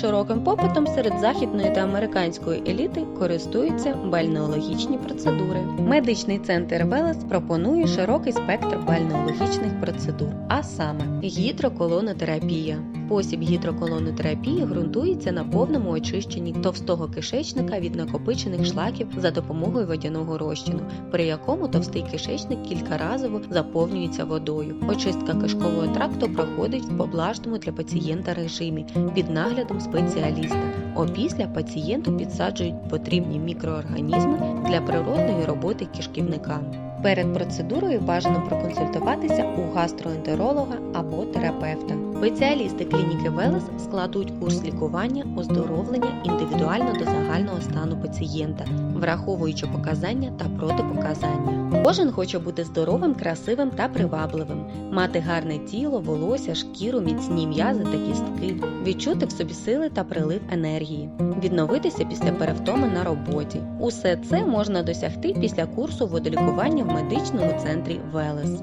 Широким попитом серед західної та американської еліти користуються бальнеологічні процедури. Медичний центр Велес пропонує широкий спектр бальнеологічних процедур, а саме гідроколонотерапія. Спосіб гідроколонотерапії ґрунтується на повному очищенні товстого кишечника від накопичених шлаків за допомогою водяного розчину, при якому товстий кишечник кількаразово заповнюється водою. Очистка кишкового тракту проходить в поблажному для пацієнта режимі під наглядом спеціаліста. Опісля пацієнту підсаджують потрібні мікроорганізми для природної роботи кишківника. Перед процедурою бажано проконсультуватися у гастроентеролога або терапевта. Спеціалісти клініки Велес складуть курс лікування, оздоровлення індивідуально до загального стану пацієнта, враховуючи показання та протипоказання. Кожен хоче бути здоровим, красивим та привабливим, мати гарне тіло, волосся, шкіру, міцні м'язи та кістки, відчути в собі сили та прилив енергії, відновитися після перевтоми на роботі. Усе це можна досягти після курсу водолікування в медичному центрі Велес.